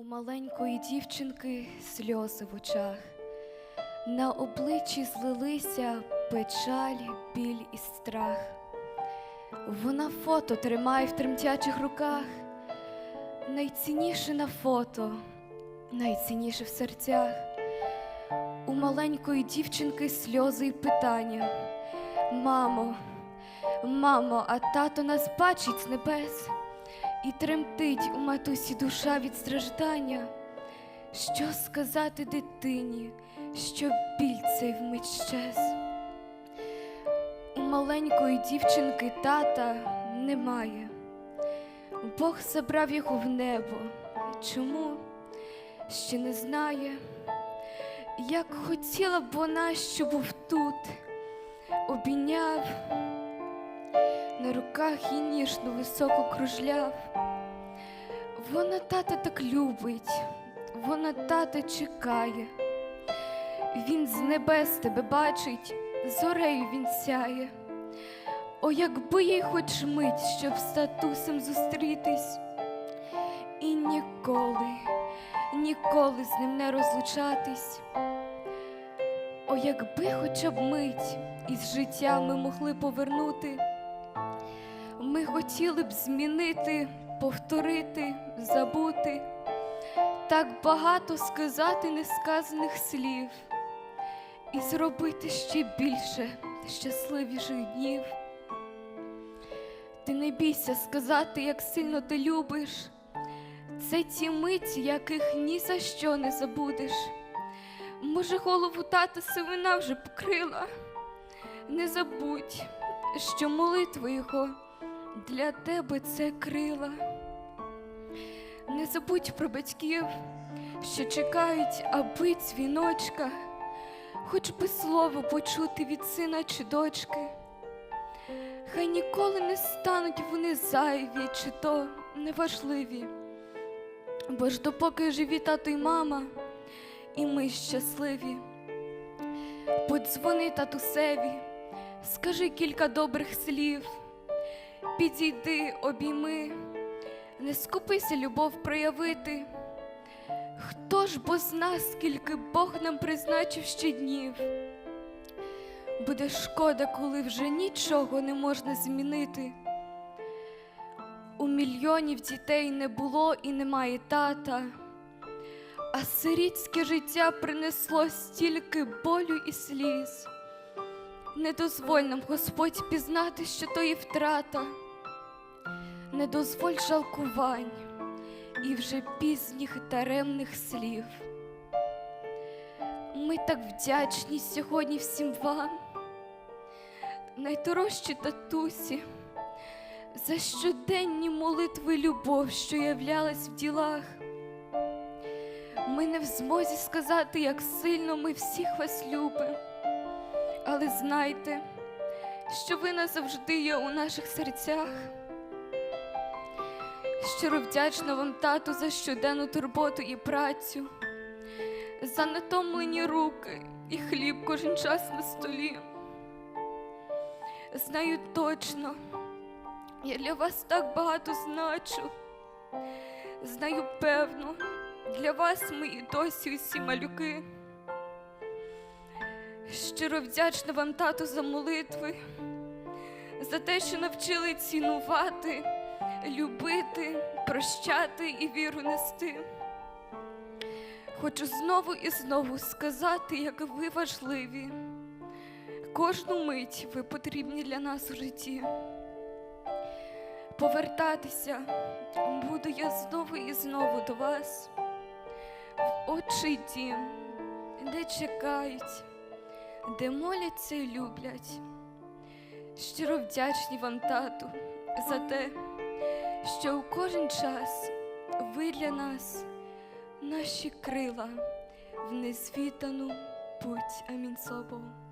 У маленької дівчинки сльози в очах, на обличчі злилися печаль, біль і страх. Вона фото тримає в тремтячих руках, найцінніше на фото, найцінніше в серцях. У маленької дівчинки сльози і питання. Мамо, мамо, а тато нас бачить з небес. І тремтить у матусі душа від страждання. Що сказати дитині, щоб біль цей вмить щез? У маленької дівчинки тата немає. Бог забрав його в небо. Чому ще не знає, як хотіла б вона, щоб був тут, обійняв на руках і ніжно високо кружляв. Вона тата так любить, вона тата чекає. Він з небес тебе бачить, зорею він сяє. О, якби їй хоч мить, щоб з зустрітись, і ніколи, ніколи з ним не розлучатись. О, якби хоча б мить із життя ми могли повернути. Ми хотіли б змінити, повторити, забути, так багато сказати несказаних слів і зробити ще більше щасливіших днів. Ти не бійся сказати, як сильно ти любиш. Це ті миті, яких ні за що не забудеш. Може, голову тата сивина вже покрила. Не забудь, що молитва його для тебе це крила. Не забудь про батьків, що чекають, аби дзвіночка, хоч би слово почути від сина чи дочки. Хай ніколи не стануть вони зайві, чи то неважливі. Бо ж допоки живі тато й мама, і ми щасливі. Подзвони татусеві, скажи кілька добрих слів. Підійди, обійми, не скупися любов проявити. Хто ж бо зна, скільки Бог нам призначив ще днів? Буде шкода, коли вже нічого не можна змінити. У мільйонів дітей не було і немає тата, а сирітське життя принесло стільки болю і сліз. Не дозволь нам, Господь, пізнати, що то є втрата, не дозволь жалкувань і вже пізніх даремних слів. Ми так вдячні сьогодні всім вам, найдорожчі татусі, за щоденні молитви любов, що являлась в ділах. Ми не в змозі сказати, як сильно ми всіх вас любимо. Але знайте, що ви назавжди є у наших серцях. Щиро вдячна вам, тату, за щоденну турботу і працю, за натомлені руки і хліб кожен час на столі. Знаю точно, я для вас так багато значу. Знаю певно, для вас ми і досі усі малюки. Щиро вдячна вам, тату, за молитви, за те, що навчили цінувати, любити, прощати і віру нести. Хочу знову і знову сказати, як ви важливі. Кожну мить ви потрібні для нас у житті. Повертатися буду я знову і знову до вас, в очі дім, де чекають де моляться і люблять. Щиро вдячні вам, тату, за те, що у кожен час ви для нас наші крила в незвітану путь. Амінь собою.